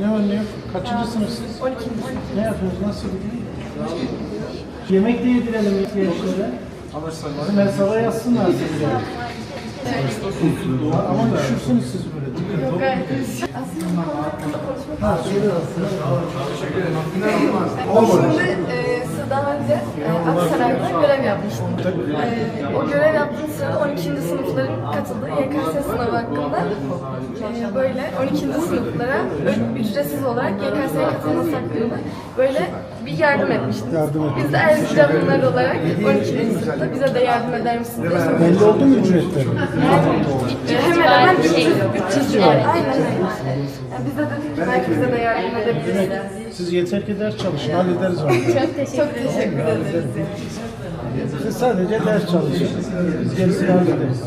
Ne var ne yok? Kaçıncı sınıfsınız? 12. Ne yapıyorsunuz? Nasıl gidiyor? Yemek de yedirelim gençlere. Bizim hesaba yazsınlar sizi. Ama düşürsünüz siz böyle. Yok gayet iyi. Aslında bu konu hakkında konuşmak Ha söyle Şimdi e, siz daha önce e, Aksaray'da görev yapmıştım. E, o görev yaptığım sırada 12. sınıfların katıldığı YKS sınavı hakkında e, böyle 12. sınıflara ücretsiz olarak YKS'ye katılması hakkında böyle bir yardım etmiştim. Yardım ettim. Biz de Erzincanlılar olarak 12. sınıfta bize de yardım eder misiniz. Belli oldu mu ücretleri? E, hemen hemen 300, 300 civarı. Aynen öyle. Yani biz de dedik ki belki bize de yardım edebiliriz. Siz yeter ki ders çalışın, hallederiz onu. Çok teşekkür ederiz. Siz sadece ders çalışın, biz gerisini hallederiz.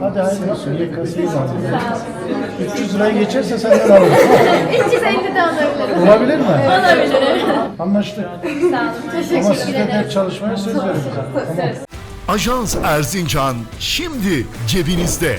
Hadi hayırlı olsun, YKS'yi zaten. 300 liraya geçerse senden alırım. 350 de alabilirim. Olabilir mi? Olabilir. Anlaştık. Ama siz de ders çalışmaya söz verin. Tamam. Ajans Erzincan şimdi cebinizde.